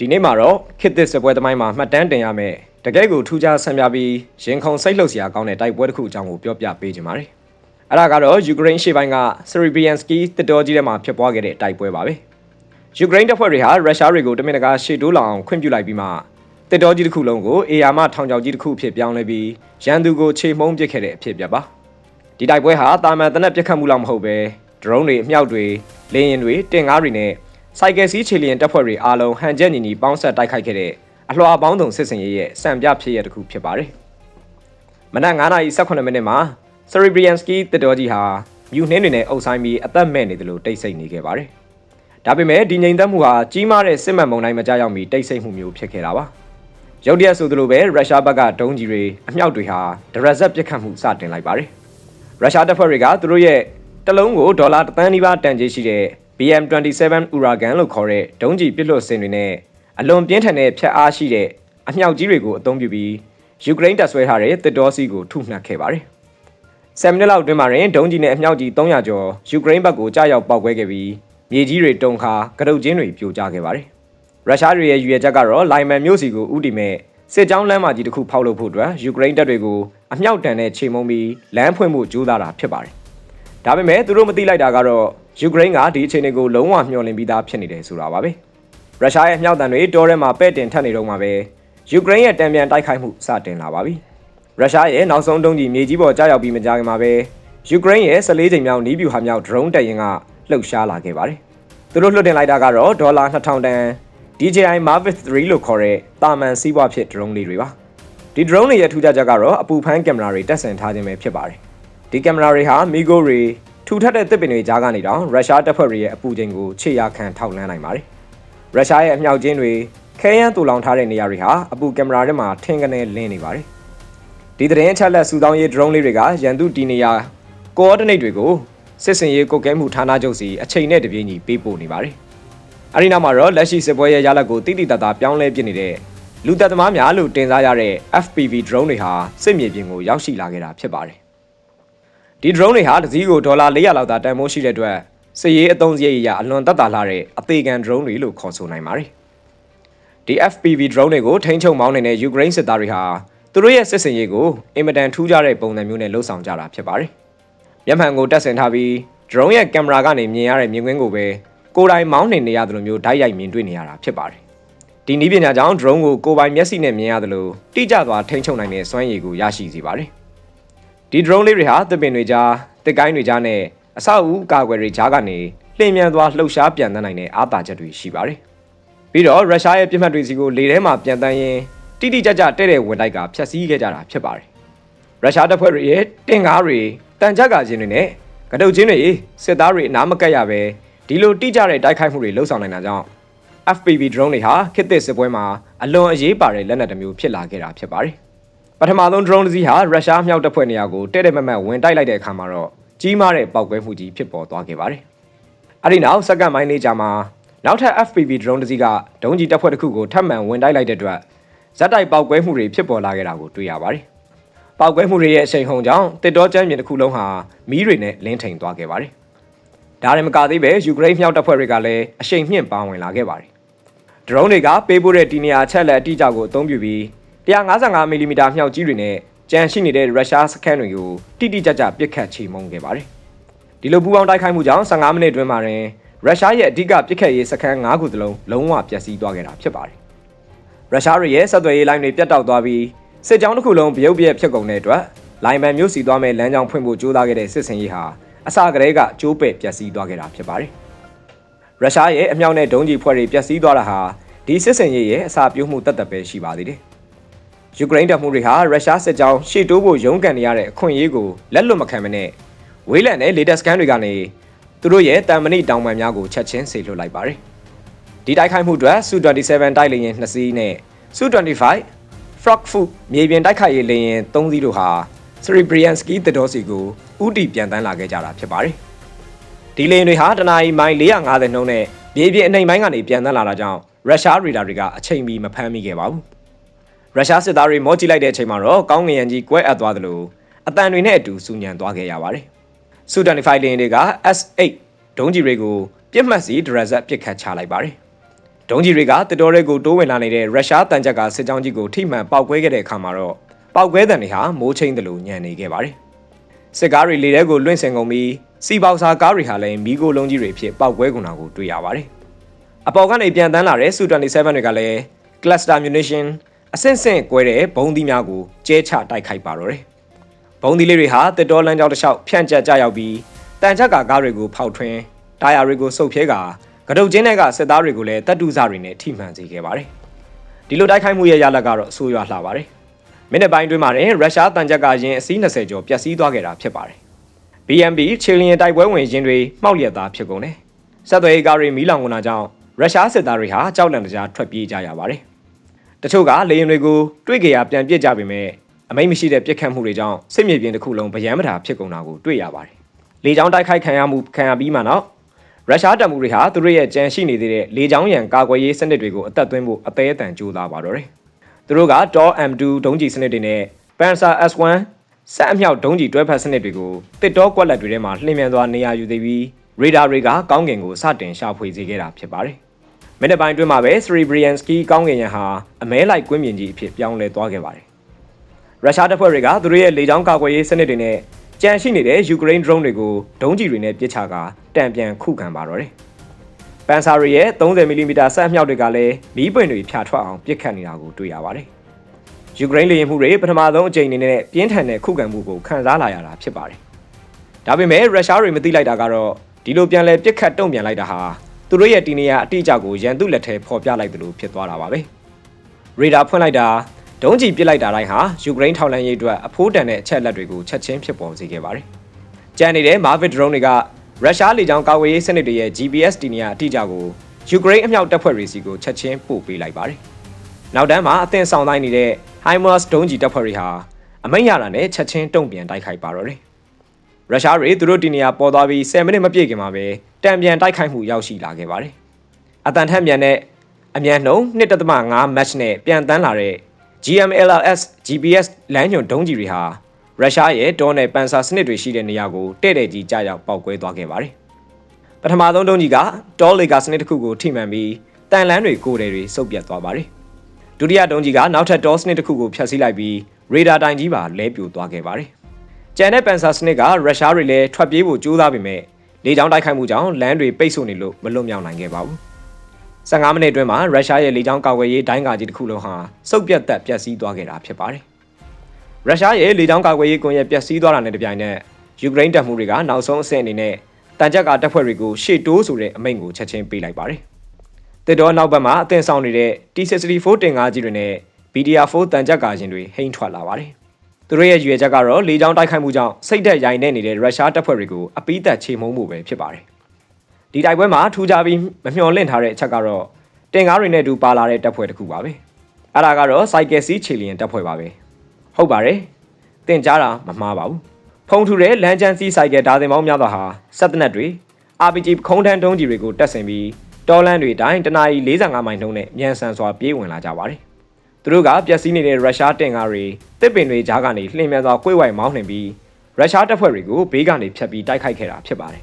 ဒီနေ့မှာတော့ခေတ်သစ်စပွဲသမိုင်းမှာမှတ်တမ်းတင်ရမယ်တကယ်ကိုထူးခြားဆန်းပြပြီးရင်ခုန်စိတ်လှုပ်စရာကောင်းတဲ့တိုက်ပွဲတစ်ခုအကြောင်းကိုပြောပြပေးချင်ပါတယ်။အဲ့ဒါကတော့ယူကရိန်းရှေ့ပိုင်းက Serebryansky တစ်တော်ကြီးထဲမှာဖြစ်ပွားခဲ့တဲ့တိုက်ပွဲပါပဲ။ယူကရိန်းတပ်ဖွဲ့တွေဟာရုရှားတွေကိုတမင်တကာရှေ့တိုးလောင်အောင်ခွင့်ပြုလိုက်ပြီးမှတစ်တော်ကြီးတစ်ခုလုံးကိုအေယာမထောင်ချောက်ကြီးတစ်ခုအဖြစ်ပြောင်းလဲပြီးရန်သူကိုခြေမှုန်းပစ်ခဲ့တဲ့အဖြစ်ပြပါ။ဒီတိုက်ပွဲဟာတာမန်တနက်ပြစ်ခတ်မှုလောက်မဟုတ်ပဲဒရုန်းတွေအမြောက်တွေလေယာဉ်တွေတင်ကားတွေနဲ့ စိုက်ကယ်စီးခြေလျင်တပ်ဖွဲ့တွေအားလုံးဟန်ချက်ညီညီပေါင်းဆက်တိုက်ခိုက်ခဲ့တဲ့အလွှာပေါင်းစုံစစ်စင်ရေးရဲ့စံပြဖြစ်ရတစ်ခုဖြစ်ပါတယ်။မနက်9:18မိနစ်မှာ Serebryansky တတော်ကြီးဟာမြူနှင်းတွေနဲ့အုပ်ဆိုင်ပြီးအသက်မဲ့နေတယ်လို့တိတ်ဆိတ်နေခဲ့ပါတယ်။ဒါပေမဲ့ဒီငြိမ်သက်မှုဟာကြီးမားတဲ့စစ်မှန်မုံတိုင်းမကြရောက်မီတိတ်ဆိတ်မှုမျိုးဖြစ်ခဲ့တာပါ။ရုတ်တရက်ဆိုသလိုပဲရုရှားဘက်ကဒုံးကြီးတွေအမြောက်တွေဟာဒရက်ဆက်ပစ်ခတ်မှုစတင်လိုက်ပါတယ်။ရုရှားတပ်ဖွဲ့တွေကသူတို့ရဲ့တလုံးကိုဒေါ်လာတသန်းနီးပါးတန်ကြေးရှိတဲ့ BM27 Uragan လို့ခေါ်တဲ့ဒုံးကျည်ပစ်လွတ်စင်တွေနဲ့အလွန်ပြင်းထန်တဲ့ဖျက်အားရှိတဲ့အမြောက်ကြီးတွေကိုအသုံးပြုပြီးယူကရိန်းတပ်ဆွဲထားတဲ့တစ်တော်စီကိုထုနှက်ခဲ့ပါတယ်။10မိနစ်လောက်အတွင်းမှာရင်ဒုံးကျည်နဲ့အမြောက်ကြီး300ကျော်ယူကရိန်းဘက်ကိုကြားရောက်ပောက်ကွဲခဲ့ပြီးမြေကြီးတွေတုန်ခါကရုတ်ချင်းတွေပြိုကျခဲ့ပါတယ်။ရုရှားတွေရဲ့ရည်ရွယ်ချက်ကတော့လိုင်မန်မြို့စီကိုဥတီမဲ့စစ်ကြောင်းလမ်းမကြီးတစ်ခုဖောက်လုပ်ဖို့အတွက်ယူကရိန်းတပ်တွေကိုအမြောက်တန်နဲ့ချိန်မုံပြီးလမ်းဖွင့်ဖို့ကြိုးစားတာဖြစ်ပါတယ်။ဒါပေမဲ့သူတို့မသိလိုက်တာကတော့ ယူကရိန်းကဒီအခြေအနေကိုလုံးဝမျှော်လင့်ပြီးသားဖြစ်နေတယ်ဆိုတာပါပဲ။ရုရှားရဲ့အမြောက်တန်တွေတောထဲမှာပဲ့တင်ထပ်နေတော့မှာပဲယူကရိန်းရဲ့တံပြန်တိုက်ခိုက်မှုစတင်လာပါပြီ။ရုရှားရဲ့နောက်ဆုံးတုံးကြီးမြေကြီးပေါ်ကြားရောက်ပြီးမကြာခင်မှာပဲယူကရိန်းရဲ့14ချိန်မြောက်နီးပြူဟာမြောက်ဒရုန်းတပ်ရင်ကလှုပ်ရှားလာခဲ့ပါတယ်။သူတို့လွှတ်တင်လိုက်တာကတော့ဒေါ်လာ2000တန် DJI Mavic 3လို့ခေါ်တဲ့တာမန်စီးပွားဖြစ်ဒရုန်းလေးတွေပါ။ဒီဒရုန်းတွေရဲ့ထူးခြားချက်ကတော့အပူဖမ်းကင်မရာတွေတက်ဆင်ထားခြင်းပဲဖြစ်ပါတယ်။ဒီကင်မရာတွေဟာမီဂိုတွေ ထူထပ်တဲ့တစ်ပင်တွေကြားကနေတောင်ရုရှားတပ်ဖွဲ့တွေရဲ့အပူချိန်ကိုခြေရာခံထောက်လှမ်းနိုင်ပါတယ်။ရုရှားရဲ့အမြောက်ကျင်းတွေခဲယမ်းတူလောင်ထားတဲ့နေရာတွေဟာအပူကင်မရာထဲမှာထင်ကနေလင်းနေပါတယ်။ဒီသတင်းအချက်လက်စူတောင်းရေး drone လေးတွေကရန်သူတီနေရာ coordinate တွေကိုစစ်စင်ရေးကုတ်ကဲမှုဌာနချုပ်စီအချိန်နဲ့တပြေးညီပေးပို့နေပါတယ်။အဲဒီနောက်မှာတော့လက်ရှိစစ်ပွဲရဲ့ရလဒ်ကိုတိတိတတ်တာပြောင်းလဲပြနေတဲ့လူသက်သမားများလို့တင်စားရတဲ့ FPV drone တွေဟာစစ်မြေပြင်ကိုရောက်ရှိလာခဲ့တာဖြစ်ပါတယ်။ ဒီ drone တွေဟာတစ်စီးကိုဒေါ်လာ400လောက်သာတန်ဖိုးရှိတဲ့အတွက်စစ်ရေးအသုံးစရိတ်အရအလွန်သက်သာလာတဲ့အသေးခံ drone တွေလို့ခေါ်ဆိုနိုင်ပါတယ်။ဒီ FPV drone တွေကိုထိန်းချုပ်မောင်းနေတဲ့ယူကရိန်းစစ်သားတွေဟာသူတို့ရဲ့စစ်စင်ရေးကိုအင်မတန်ထူးခြားတဲ့ပုံစံမျိုးနဲ့လှုပ်ဆောင်ကြတာဖြစ်ပါတယ်။မျက်မှန်ကိုတက်ဆင်ထားပြီး drone ရဲ့ကင်မရာကနေမြင်ရတဲ့မြင်ကွင်းကိုပဲကိုယ်တိုင်မောင်းနေနေရတယ်လို့မျိုးဓာတ်ရိုက်မြင်တွေ့နေရတာဖြစ်ပါတယ်။ဒီနည်းပညာကြောင့် drone ကိုကိုယ်ပိုင်မျက်စိနဲ့မြင်ရတယ်လို့တိကျစွာထိန်းချုပ်နိုင်တဲ့စွမ်းရည်ကိုရရှိစေပါတယ်။ ဒီ drone လေးတွေဟာသစ်ပင်တွေကြားတစ်ကိုင်းတွေကြားနဲ့အဆောက်အဦကာကွယ်တွေကြားကနေလျင်မြန်သွားလှုပ်ရှားပြန်တန်းနိုင်တဲ့အားသာချက်တွေရှိပါတယ်။ပြီးတော့ရုရှားရဲ့ပြစ်မှတ်တွေစီကိုလေထဲမှာပြန်တန်းရင်းတိတိကျကျတဲ့တဲ့ဝင်တိုက်ကဖျက်ဆီးခဲ့ကြတာဖြစ်ပါတယ်။ရုရှားတပ်ဖွဲ့တွေရဲ့တင်ကားတွေတန်ကြပ်ကာချင်းတွေနဲ့ကတုတ်ချင်းတွေစစ်သားတွေအနားမကပ်ရပဲဒီလိုတိကျတဲ့တိုက်ခိုက်မှုတွေလှုပ်ဆောင်နိုင်တာကြောင့် FPV drone တွေဟာခေတ်သစ်စစ်ပွဲမှာအလွန်အရေးပါတဲ့လက်နက်တစ်မျိုးဖြစ်လာခဲ့တာဖြစ်ပါတယ်။ ပထမဆုံး drone တစ်စီးဟာရုရှားမြောက်တပ်ဖွဲ့နေရာကိုတဲ့တဲ့မမတ်ဝင်တိုက်လိုက်တဲ့အခါမှာတော့ကြီးမားတဲ့ပောက်ကွဲမှုကြီးဖြစ်ပေါ်သွားခဲ့ပါတယ်။အဲဒီနောက်စက္ကန့်ပိုင်းလေးကြာမှာနောက်ထပ် FPV drone တစ်စီးကဒုံးကြီးတပ်ဖွဲ့တစ်ခုကိုထပ်မံဝင်တိုက်လိုက်တဲ့အတွက်ဇက်တိုက်ပောက်ကွဲမှုတွေဖြစ်ပေါ်လာခဲ့တာကိုတွေ့ရပါတယ်။ပောက်ကွဲမှုတွေရဲ့အရှိန်ဟုန်ကြောင့်တစ်တော်ကျမ်းပြင်တစ်ခုလုံးဟာမီးတွေနဲ့လင်းထိန်သွားခဲ့ပါတယ်။ဒါရင်မကသေးပဲယူကရိန်းမြောက်တပ်ဖွဲ့တွေကလည်းအရှိန်မြင့်ပါဝင်လာခဲ့ပါတယ်။ဒရုန်းတွေကပေးပို့တဲ့ဒီနေရာချက်လက်အတိအကျကိုအသုံးပြုပြီး 155မီလီမီတာမြောက်ကြီးတွေနဲ့ကြံရှိနေတဲ့ရုရှားစခန်းတွေကိုတိတိကျကျပစ်ခတ်ချေမှုန်းခဲ့ပါတယ်။ဒီလိုပူးပေါင်းတိုက်ခိုက်မှုကြောင့်15မိနစ်တွင်းမှာရင်ရုရှားရဲ့အဓိကပစ်ခတ်ရေးစခန်း9ခုစလုံးလုံးဝပျက်စီးသွားခဲ့တာဖြစ်ပါတယ်။ရုရှားရဲ့ဆက်သွယ်ရေးလိုင်းတွေပြတ်တောက်သွားပြီးစစ်ကြောင်းတစ်ခုလုံးဗရုတ်ပြက်ဖြစ်ကုန်တဲ့အတွက်လိုင်ပန်မြို့စီသွားမဲ့လမ်းကြောင်းဖွင့်ဖို့ကြိုးစားခဲ့တဲ့စစ်စင်ရေးဟာအစကတည်းကကျိုးပဲ့ပျက်စီးသွားခဲ့တာဖြစ်ပါတယ်။ရုရှားရဲ့အမြောက်နဲ့ဒုံးကျည်ဖွဲ့တွေပျက်စီးသွားတာဟာဒီစစ်စင်ရေးရဲ့အစာပြုတ်မှုတတ်တတ်ပဲရှိပါသေးတယ်။ ယူကရိန်းတပ်မှုတွေဟာရုရှားစစ်ကြောင်းရှေ့တိုးဖို့ရုန်းကန်နေရတဲ့အခွင့်အရေးကိုလက်လွတ်မခံမနဲ့ဝေးလံတဲ့လေတက်စကန်တွေကနေသူတို့ရဲ့တန်မဏိတောင်ပန်များကိုချက်ချင်းဆေလွှတ်လိုက်ပါတယ်။ဒီတိုက်ခိုက်မှုအတွက် Su-27 တိုက်လေယာဉ်2စီးနဲ့ Su-25 Frankfurt မြေပြင်တိုက်ခိုက်ရေးလေယာဉ်3စီးတို့ဟာ Serebryansky တတော်စီကိုဥတီပြန်တန်းလာခဲ့ကြတာဖြစ်ပါတယ်။ဒီလေယာဉ်တွေဟာတနအီမိုင်450နှုန်းနဲ့မြေပြင်အနှိမ်ပိုင်းကနေပြန်တန်းလာတာကြောင့်ရုရှားရေဒါတွေကအချိန်မီမဖမ်းမိခဲ့ပါဘူး။ ရုရှားစစ်သားတွေမော့ကြည့်လိုက်တဲ့အချိန်မှာတော့ကောင်းငင်ရံကြီးကွဲအပ်သွားသလိုအတန်တွေနဲ့အတူစူညံသွားခဲ့ရပါတယ်။ Su-25 လေယာဉ်တွေက S8 ဒုံးကျည်တွေကိုပြစ်မှတ်စီဒရက်ဇက်ပစ်ခတ်ချလိုက်ပါတယ်။ဒုံးကြီးတွေကတစ်တော်ရဲကိုတိုးဝင်လာနေတဲ့ရုရှားတန်ကြပ်ကစစ်ကြောင်းကြီးကိုထိမှန်ပောက်ကွဲခဲ့တဲ့အခါမှာတော့ပောက်ကွဲတဲ့တွေဟာမိုးချင်းတယ်လို့ညံနေခဲ့ပါတယ်စစ်ကားတွေလေထဲကိုလွင့်စင်ကုန်ပြီးစီပေါစာကားတွေဟာလည်းမီးကိုလုံးကြီးတွေဖြစ်ပောက်ကွဲကုန်တာကိုတွေ့ရပါတယ်အပေါ်ကနေပြန်တန်းလာတဲ့ Su-27 တွေကလည်း cluster munition အဆင့်ဆင့်ကွဲတဲ့ဘုံသီးများကိုကျဲချတိုက်ခိုက်ပါတော့တယ်ဘုံသီးလေးတွေဟာတစ်တော်လမ်းကြောင်းတစ်လျှောက်ဖြန့်ကျက်ကြရောက်ပြီးတန်ကြပ်ကာကားတွေကိုဖောက်ထွင်းတာယာတွေကိုစုပ်ဖြဲကာကတုတ်ချင်းတွေကစစ်သားတွေကိုလည်းတပ်တူစားတွေနဲ့ထိမှန်စေခဲ့ပါတယ်ဒီလိုတိုက်ခိုက်မှုရဲ့ရလဒ်ကတော့အဆိုးရွားလှပါတယ်မိနစ်ပိုင်းတွင်းမှာတင်ရုရှားတန်ကြပ်ကရင်အစီး20ကျော်ပျက်စီးသွားခဲ့တာဖြစ်ပါတယ် BMB ချီလီယန်တိုက်ပွဲဝင်ရင်တွေမှောက်လျက်သားဖြစ်ကုန်တယ်ဆက်သွယ်ရေးကားတွေမီးလောင်ကုန်တာကြောင့်ရုရှားစစ်သားတွေဟာကြောက်လန့်တကြားထွက်ပြေးကြရပါတယ် တချို့ကလေရင်တွေကိုတွေ့ကြရပြန်ပစ်ကြပေမဲ့အမိတ်မရှိတဲ့ပြစ်ခတ်မှုတွေကြောင့်စစ်မြေပြင်တစ်ခုလုံးဗရမ်းမတာဖြစ်ကုန်တာကိုတွေ့ရပါတယ်လေကြောင်းတိုက်ခိုက်ခံရမှုခံရပြီးမှတော့ရုရှားတပ်မှုတွေဟာသူတို့ရဲ့ကြံရှိနေသေးတဲ့လေကြောင်းရန်ကာကွယ်ရေးစနစ်တွေကိုအသက်သွင်းဖို့အသေးအတန်ကြိုးစားပါတော့တယ်။သူတို့က TOR M2 ဒုံးကျည်စနစ်တွေနဲ့ Panzer S1 ဆက်အမြောက်ဒုံးကျည်တွဲဖက်စနစ်တွေကိုတစ်တောကွက်လက်တွေထဲမှာလှည့်မြန်စွာနေရာယူသေးပြီးရေဒါတွေကကောင်းကင်ကိုစတင်ရှာဖွေစေခဲ့တာဖြစ်ပါတယ်။ မိနစ်ပိုင်းအတွင်းမှာပဲ Srebryansky ကောင်းကင်ရန်ဟာအမဲလိုက်ကွင်းမြင်ကြီးအဖြစ်ပြောင်းလဲသွားခဲ့ပါတယ်။ရုရှားတပ်ဖွဲ့တွေကသူတို့ရဲ့လေကြောင်းကာကွယ်ရေးစနစ်တွေနဲ့ကြံရှိနေတဲ့ယူကရိန်း drone တွေကိုဒုံးကျည်တွေနဲ့ပစ်ချကာတံပြန်ခုခံပါတော့တယ်။ပန်ဆာရီရဲ့ 30mm ဆက်အမြောက်တွေကလည်းမီးပွင့်တွေဖြာထွက်အောင်ပစ်ခတ်နေတာကိုတွေ့ရပါတယ်။ယူကရိန်းလေယာဉ်မှုတွေပထမဆုံးအကြိမ်အနေနဲ့ပြင်းထန်တဲ့ခုခံမှုကိုခံစားလာရတာဖြစ်ပါတယ်။ဒါပေမဲ့ရုရှားတွေမသိလိုက်တာကတော့ဒီလိုပြန်လဲပစ်ခတ်တုံ့ပြန်လိုက်တာဟာ သူတို့ရဲ့တီနေရအတိအကျကိုရန်သူလက်ထဲပေါ်ပြလိုက်တယ်လို့ဖြစ်သွားတာပါပဲ။ရေဒါဖွင့်လိုက်တာဒုံးကျည်ပစ်လိုက်တာတိုင်းဟာယူကရိန်းထောက်လှမ်းရေးအတွက်အဖိုးတန်တဲ့အချက်လက်တွေကိုချက်ချင်းဖြစ်ပေါ်စေခဲ့ပါတယ်။ကြံနေတဲ့ Mavic drone တွေကရုရှားလေကြောင်းကာကွယ်ရေးစနစ်တွေရဲ့ GPS တီနီယာအတိအကျကိုယူကရိန်းအမြောက်တပ်ဖွဲ့တွေစီကိုချက်ချင်းပို့ပေးလိုက်ပါတယ်။နောက်တန်းမှာအသင်ဆောင်တိုင်းနေတဲ့ HIMARS ဒုံးကျည်တပ်ဖွဲ့တွေဟာအမိန့်ရတာနဲ့ချက်ချင်းတုံ့ပြန်တိုက်ခိုက်ပါတော့တယ်။ ရုရှားတွေသူတို့တီနီယာပေါ်သွားပြီး10မိနစ်မပြည့်ခင်မှာပဲတံပြန်တိုက်ခိုက်မှုရောက်ရှိလာခဲ့ပါတယ်။အတန်ထက်မြန်တဲ့အမြန်နှုံ1.5 match နဲ့ပြန်တန်းလာတဲ့ GMLRS GPS လမ်းညွန်ဒုံးကြီးတွေဟာရုရှားရဲ့ဒေါ်နယ်ပန်ဆာစနစ်တွေရှိတဲ့နေရာကိုတဲ့တဲ့ကြီးကြားရောက်ပောက်ကွဲသွားခဲ့ပါတယ်။ပထမဆုံးဒုံးကြီးကဒေါ်လေကာစနစ်တစ်ခုကိုထိမှန်ပြီးတန်လန်းတွေကိုယ်တယ်တွေစုပ်ပြတ်သွားပါတယ်။ဒုတိယဒုံးကြီးကနောက်ထပ်ဒေါ်စနစ်တစ်ခုကိုဖျက်ဆီးလိုက်ပြီးရေဒါတိုင်ကြီးပါလဲပြိုသွားခဲ့ပါတယ်။ ကျန်တဲ့ပန်ဆာစနစ်ကရုရှားတွေလည်းထွက်ပြေးဖို့ကြိုးစားပေမဲ့လေကြောင်းတိုက်ခိုက်မှုကြောင့်လမ်းတွေပိတ်ဆို့နေလို့မလွတ်မြောက်နိုင်ခဲ့ပါဘူး။15မိနစ်အတွင်းမှာရုရှားရဲ့လေကြောင်းကာကွယ်ရေးဒိုင်းကာကြီးတစ်ခုလုံးဟာစုပ်ပြတ်သက်ပျက်စီးသွားခဲ့တာဖြစ်ပါတယ်။ရုရှားရဲ့လေကြောင်းကာကွယ်ရေးကွန်ရက်ပျက်စီးသွားတာနဲ့တပြိုင်နက်ယူကရိန်းတပ်မှုတွေကနောက်ဆုံးအဆင့်အနေနဲ့တန်ကြပ်ကတပ်ဖွဲ့တွေကိုရှေ့တိုးဆိုတဲ့အမိန့်ကိုချက်ချင်းပေးလိုက်ပါတယ်။တစ်တော်နောက်ဘက်မှာအသင်ဆောင်နေတဲ့ T64 တင်ကားကြီးတွေနဲ့ BDR4 တန်ကြပ်ကာရှင်တွေဟိမ့်ထွက်လာပါတယ်။ သူတို့ရဲ့ရွေချက်ကတော့လေကြောင်းတိုက်ခိုက်မှုကြောင့်စိတ်သက်ရိုင်နေနေတဲ့ရုရှားတပ်ဖွဲ့တွေကိုအပိသက်ချေမှုန်းမှုပဲဖြစ်ပါတယ်။ဒီတိုက်ပွဲမှာထူးခြားပြီးမမျှော်လင့်ထားတဲ့အချက်ကတော့တင်ကားတွေနဲ့တူပါလာတဲ့တပ်ဖွဲ့တစ်ခုပါပဲအဲ့ဒါကတော့ Cycle C ချီလီယန်တပ်ဖွဲ့ပါပဲဟုတ်ပါတယ်တင်ကြားတာမမှားပါဘူးဖုံထူတဲ့လမ်းချမ်းစီးဆိုင်ကယ်ဓာတ်သင်ပေါင်းများစွာဟာစက်တနက်တွေ RPG ခုံးထန်းတုံးကြီးတွေကိုတက်ဆင်ပြီးတော်လန်တွေတိုင်းတနာရီ45မိုင်နှုန်းနဲ့မြန်ဆန်စွာပြေးဝင်လာကြပါတယ် သူတို့ကပျက်စီးနေတဲ့ရုရှားတင်ကားတွေတစ်ပင်တွေကြားကနေလှည့်မြန်စွာကွေ့ဝိုင်မောင်းနှင်ပြီးရုရှားတပ်ဖွဲ့တွေကိုဘေးကနေဖျက်ပြီးတိုက်ခိုက်ခဲ့တာဖြစ်ပါတယ်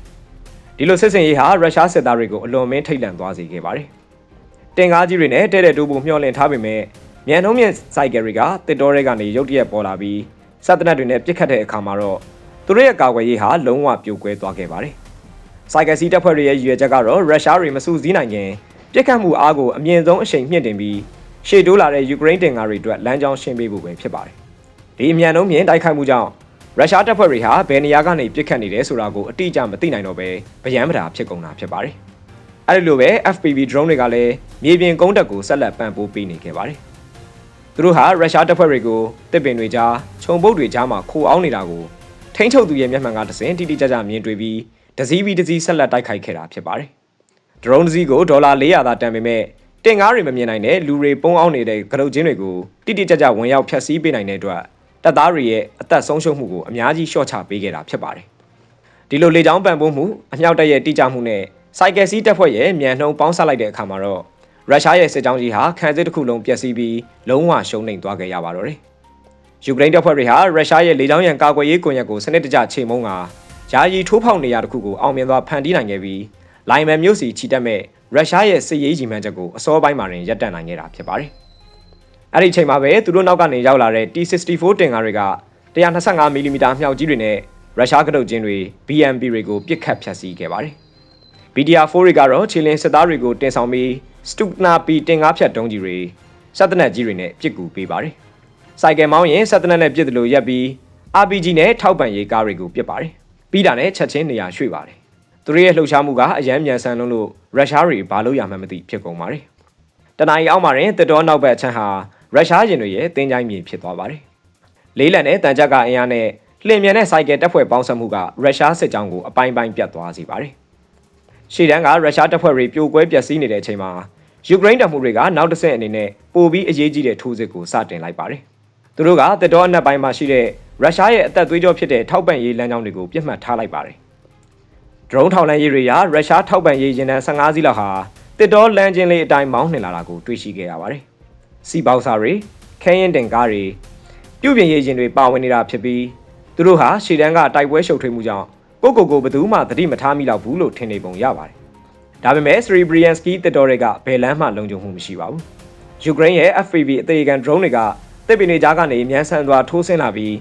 ဒီလိုစစ်စင်ရေးဟာရုရှားစစ်သားတွေကိုအလွန်မင်းထိတ်လန့်သွားစေခဲ့ပါတယ်။တင်ကားကြီးတွေနဲ့တဲ့တဲ့တိုးပုံမျှော်လင့်ထားပေမဲ့မြန်နှုံးမြင့်စိုက်ကယ်တွေကတစ်တော်ရဲကနေရုတ်တရက်ပေါ်လာပြီးစက်တနက်တွေနဲ့ပြစ်ခတ်တဲ့အခါမှာတော့သူတို့ရဲ့ကာကွယ်ရေးဟာလုံးဝပြိုကွဲသွားခဲ့ပါတယ်။စိုက်ကယ်စီတပ်ဖွဲ့တွေရဲ့ရည်ရွယ်ချက်ကတော့ရုရှားတွေမစုစည်းနိုင်ခင်ပြစ်ခတ်မှုအားကိုအမြင့်ဆုံးအရှိန်မြင့်တင်ပြီး ရှေ့တိုးလာတဲ့ယူကရိန်းတင်ကားတွေအတွက်လမ်းကြောင်းရှင်းပေးဖို့ပဲဖြစ်ပါတယ်။ဒီအမြန်နှုံးမြင့်တိုက်ခိုက်မှုကြောင့်ရုရှားတပ်ဖွဲ့တွေဟာဘယ်နေရာကနေပစ်ခတ်နေတယ်ဆိုတာကိုအတိအကျမသိနိုင်တော့ပဲဗျမ်းပဓာဖြစ်ကုန်တာဖြစ်ပါတယ်။အဲဒီလိုပဲ FPV drone တွေကလည်းမြေပြင်ကုန်းတက်ကိုဆက်လက်ပံ့ပိုးပေးနေခဲ့ပါတယ်။သူတို့ဟာရုရှားတပ်ဖွဲ့တွေကိုတစ်ပင်တွေကြားခြုံပုတ်တွေကြားမှာခိုအောင်နေတာကိုထိန်းချုပ်သူရဲ့မျက်မှန်ကတစင်တိတိကျကျမြင်တွေ့ပြီးဒစည်းပြီးဒစည်းဆက်လက်တိုက်ခိုက်ခဲ့တာဖြစ်ပါတယ်။ drone ဒစည်းကိုဒေါ်လာ400သာတန်ပေမဲ့ တင်ကားတွေမမြင်နိုင်တဲ့လူတွေပုံအောင်နေတဲ့ကရုတ်ချင်းတွေကိုတိတိကျကျဝင်ရောက်ဖျက်ဆီးပေးနိုင်တဲ့အတွက်တပ်သားတွေရဲ့အသက်ဆုံးရှုံးမှုကိုအများကြီးရှော့ချပေးခဲ့တာဖြစ်ပါတယ်။ဒီလိုလေကြောင်းပံ့ပိုးမှုအမြောက်တပ်ရဲ့တိကျမှုနဲ့စိုက်ကယ်စီးတပ်ဖွဲ့ရဲ့မြန်နှုံပေါင်းဆက်လိုက်တဲ့အခါမှာတော့ရုရှားရဲ့စစ်ကြောင်းကြီးဟာခံစစ်တစ်ခုလုံးပျက်စီးပြီးလုံးဝရှုံးနိမ့်သွားခဲ့ရပါတော့တယ်။ယူကရိန်းတပ်ဖွဲ့တွေဟာရုရှားရဲ့လေကြောင်းရန်ကာကွယ်ရေးကွန်ရက်ကိုစနစ်တကျချိန်မုံကယာယီထိုးဖောက်နေရတခုကိုအောင်မြင်စွာဖန်တီးနိုင်ခဲ့ပြီးလိုင်မန်မြို့စီချီတက်မဲ့ ရုရှားရဲ့စစ်ရေးကြီးမှန်းချက်ကိုအစောပိုင်းမှာရင်ရပ်တန့်နိုင်ခဲ့တာဖြစ်ပါတယ်။အဲ့ဒီအချိန်မှာပဲသူတို့နောက်ကနေရောက်လာတဲ့ T64 တင်ကားတွေက125မီလီမီတာအမြောက်ကြီးတွေနဲ့ရုရှားကတုတ်ချင်းတွေ BMP တွေကိုပစ်ခတ်ဖျက်ဆီးခဲ့ပါတယ်။ BDR4 တွေကတော့ခြေလင်းစစ်သားတွေကိုတင်ဆောင်ပြီးစတုကနာပီတင်ကားဖြတ်တုံးကြီးတွေစက်တနက်ကြီးတွေနဲ့ပစ်ကူပေးပါတယ်။စိုက်ကယ်မောင်းရင်စက်တနက်နဲ့ပစ်တယ်လို့ရက်ပြီး RPG နဲ့ထောက်ပံ့ရေးကားတွေကိုပစ်ပါတယ်။ပြီးတာနဲ့ချက်ချင်းနေရာရွှေ့ပါတယ်။ သူတို့ရဲ့လှုပ်ရှားမှုကအယမ်းမြန်ဆန်လုံးလို့ရုရှားတွေဘာလို့ရမှန်းမသိဖြစ်ကုန်ပါတယ်။တနင်္လာရီအောက်မှာရင်တစ်တော်နောက်ဘက်အချမ်းဟာရုရှားရင်တွေရဲ့တင်းကြိုင်းမြေဖြစ်သွားပါတယ်။လေးလံနဲ့တန်ကြပ်ကအင်အားနဲ့လျင်မြန်တဲ့စိုက်ကယ်တပ်ဖွဲ့ပေါင်းစပ်မှုကရုရှားစစ်ကြောင်းကိုအပိုင်းပိုင်းပြတ်သွားစေပါတယ်။ရှေ့တန်းကရုရှားတပ်ဖွဲ့တွေပြိုကွဲပျက်စီးနေတဲ့အချိန်မှာယူကရိန်းတပ်မှုတွေကနောက်တစ်ဆင့်အနေနဲ့ပိုပြီးအရေးကြီးတဲ့ထိုးစစ်ကိုစတင်လိုက်ပါတယ်။သူတို့ကတစ်တော်အနက်ပိုင်းမှာရှိတဲ့ရုရှားရဲ့အသက်သွေးကြောဖြစ်တဲ့ထောက်ပံ့ရေးလမ်းကြောင်းတွေကိုပြစ်မှတ်ထားလိုက်ပါတယ်။ ဒရုန်းထောက်လန်းရေးတွေရရုရှားထောက်ပံ့ရေးရင်တန်း15စီးလောက်ဟာတစ်တော်လမ်းချင်းလေးအတိုင်းမောင်းနှင်လာတာကိုတွေ့ရှိခဲ့ရပါတယ်။စီပေါစာတွေခဲရင်တင်ကားတွေပြုပြင်ရေးရင်တွေပါဝင်နေတာဖြစ်ပြီးသူတို့ဟာရှေ့တန်းကတိုက်ပွဲရှုပ်ထွေးမှုကြောင့်ကိုကိုကိုဘယ်သူမှသတိမထားမိတော့ဘူးလို့ထင်နေပုံရပါတယ်။ဒါပေမဲ့ Srebryansky တစ်တော်တွေကဘယ်လမ်းမှလုံခြုံမှုမရှိပါဘူး။ယူကရိန်းရဲ့ FPV အသေးခံ drone တွေကတစ်ပင်တွေကြားကနေမြန်ဆန်စွာထိုးဆင်းလာပြီး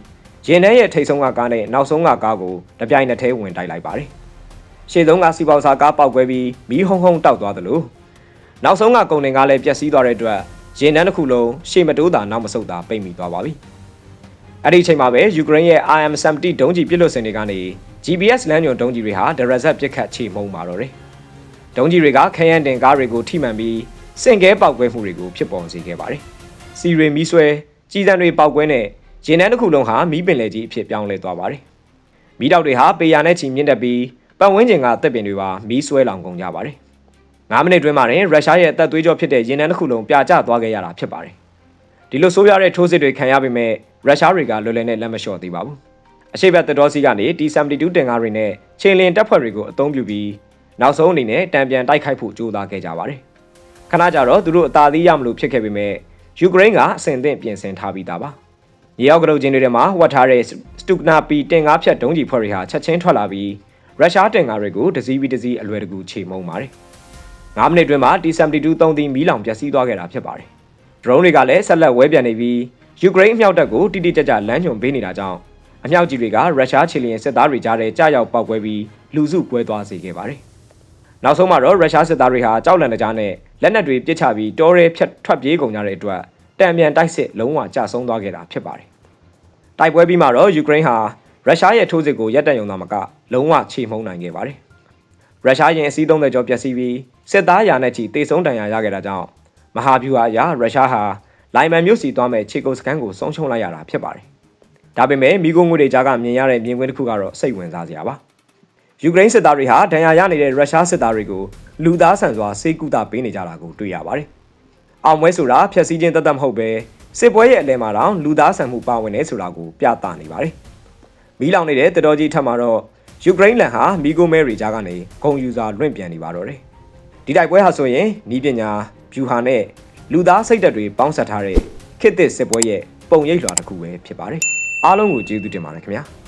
ရင်ထဲရဲ့ထိတ်ဆုံးကကားနဲ့နောက်ဆုံးကကားကိုတပြိုင်နက်တည်းဝင်တိုက်လိုက်ပါတယ်။ ရှေ့ဆုံးကစီပေါစာကားပောက်ကွဲပြီးမီးဟုံဟုံတောက်သွားသလိုနောက်ဆုံးကကုန်တင်ကားလည်းပျက်စီးသွားတဲ့အတွက်ရင်တန်းတစ်ခုလုံးရှေ့မတိုးတာနောက်မဆုတ်တာပိတ်မိသွားပါပြီ။အဲ့ဒီအချိန်မှာပဲယူကရိန်းရဲ့ IM-70 ဒုံးကျည်ပစ်လွတ်စင်တွေကနေ GPS လမ်းညွန်ဒုံးကျည်တွေဟာဒရက်ဆက်ပစ်ခတ်ချေမှုန်းပါတော့တယ်။ဒုံးကျည်တွေကခရမ်းတင်ကားတွေကိုထိမှန်ပြီးစင်ကဲပောက်ကွဲမှုတွေကိုဖြစ်ပေါ်စေခဲ့ပါတယ်။စီရီမီးဆွဲကြီးစံတွေပောက်ကွဲနဲ့ရင်တန်းတစ်ခုလုံးဟာမီးပင်လေကြီးအဖြစ်ပြောင်းလဲသွားပါတယ်။မီးတောက်တွေဟာပေယာနဲ့ချီမြင့်တက်ပြီး ပတ်ဝန်းကျင်ကတပ်ပင်တွေပါမီးဆွဲလောင်ကုန်ကြပါတယ်။9မိနစ်တွင်းမှာရင်ရုရှားရဲ့အသက်သွေးကြောဖြစ်တဲ့ရင်တန်းတစ်ခုလုံးပြာကျသွားခဲ့ရတာဖြစ်ပါတယ်။ဒီလိုဆိုးရွားတဲ့ထိုးစစ်တွေခံရပေမဲ့ရုရှားတွေကလွယ်လွယ်နဲ့လက်မလျှော့သေးပါဘူး။အရှိတ်ဘက်သတော်စီကနေ T72 တင်ကားတွေနဲ့ချင်းလင်တပ်ဖွဲ့တွေကိုအသုံးပြုပြီးနောက်ဆုံးအနေနဲ့တံပြန်တိုက်ခိုက်ဖို့ကြိုးစားခဲ့ကြပါတယ်။ခဏကြာတော့သူတို့အသာသီးရမလို့ဖြစ်ခဲ့ပေမဲ့ယူကရိန်းကအဆင်သင့်ပြင်ဆင်ထားပြီးသားပါ။ရေအောက်ကလုတ်ချင်းတွေထဲမှာဝတ်ထားတဲ့စတုကနာပီတင်ကားဖြတ်ဒုံးကြီးဖွဲ့တွေဟာချက်ချင်းထွက်လာပြီး ရုရှားတင်ကားတွေကိုတစည်းပြီးတစည်းအလွယ်တကူခြေမှုန်းပါတယ်။9မိနစ်တွင်းမှာ T72 သုံးသီးမီးလောင်ပျက်စီးသွားခဲ့တာဖြစ်ပါတယ်။ drone တွေကလည်းဆက်လက်ဝဲပြန်နေပြီးယူကရိန်းအမြောက်တပ်ကိုတိတိကျကျလမ်းညွှန်ပေးနေတာကြောင့်အမြောက်ကြီးတွေကရုရှားခြေလျင်စစ်သားတွေကြားထဲကြားရောက်ပောက်ကွဲပြီးလူစုကွဲသွားစေခဲ့ပါတယ်။နောက်ဆုံးမှာတော့ရုရှားစစ်သားတွေဟာကြောက်လန့်တကြားနဲ့လက်နက်တွေပစ်ချပြီးတောရဲဖြတ်ထွက်ပြေးကုန်ကြတဲ့အတွက်တံပြန်တိုက်စစ်လုံးဝကျဆုံးသွားခဲ့တာဖြစ်ပါတယ်။တိုက်ပွဲပြီးမှတော့ယူကရိန်းဟာ ရုရှားရဲ့ထိုးစစ်ကိုရပ်တန့်ရုံသာမကလုံးဝချေမှုန်းနိုင်ခဲ့ပါတယ်။ရုရှားရင်အစည်း30ကျော်ပျက်စီးပြီးစစ်သားရာနဲ့ချီတေဆုံးဒဏ်ရာရခဲ့တာကြောင့်မဟာဗျူဟာအရရုရှားဟာလိုင်မန်မြို့စီသွားမဲ့ခြေကုပ်စခန်းကိုဆုံးရှုံးလိုက်ရတာဖြစ်ပါတယ်။ဒါပေမဲ့မိခိုးငွေတွေကြားကမြင်ရတဲ့မြင်ကွင်းတစ်ခုကတော့စိတ်ဝင်စားစရာပါ။ယူကရိန်းစစ်သားတွေဟာဒဏ်ရာရနေတဲ့ရုရှားစစ်သားတွေကိုလူသားဆန်စွာစေကူတာပေးနေကြတာကိုတွေ့ရပါတယ်။အောင်ပွဲဆိုတာဖျက်ဆီးခြင်းတသက်မဟုတ်ပဲစစ်ပွဲရဲ့အလယ်မှာတောင်လူသားဆန်မှုပါဝင်နေဆိုတာကိုပြသနေပါတယ်။ မီးလောင်နေတဲ့တတော်ကြီးထပ်မှာတော့ယူကရိန်းလန်ဟာမီဂိုမဲရီကြားကနေဂုံယူစာလွင့်ပြန်နေပါတော့တယ်။ဒီတိုက်ပွဲဟာဆိုရင်ဤပညာဗျူဟာနဲ့လူသားစိတ်ဓာတ်တွေပေါင်းစပ်ထားတဲ့ခေတ်သစ်စစ်ပွဲရဲ့ပုံရိပ်လွှာတစ်ခုပဲဖြစ်ပါတယ်။အားလုံးကိုကျေးဇူးတင်ပါတယ်ခင်ဗျာ။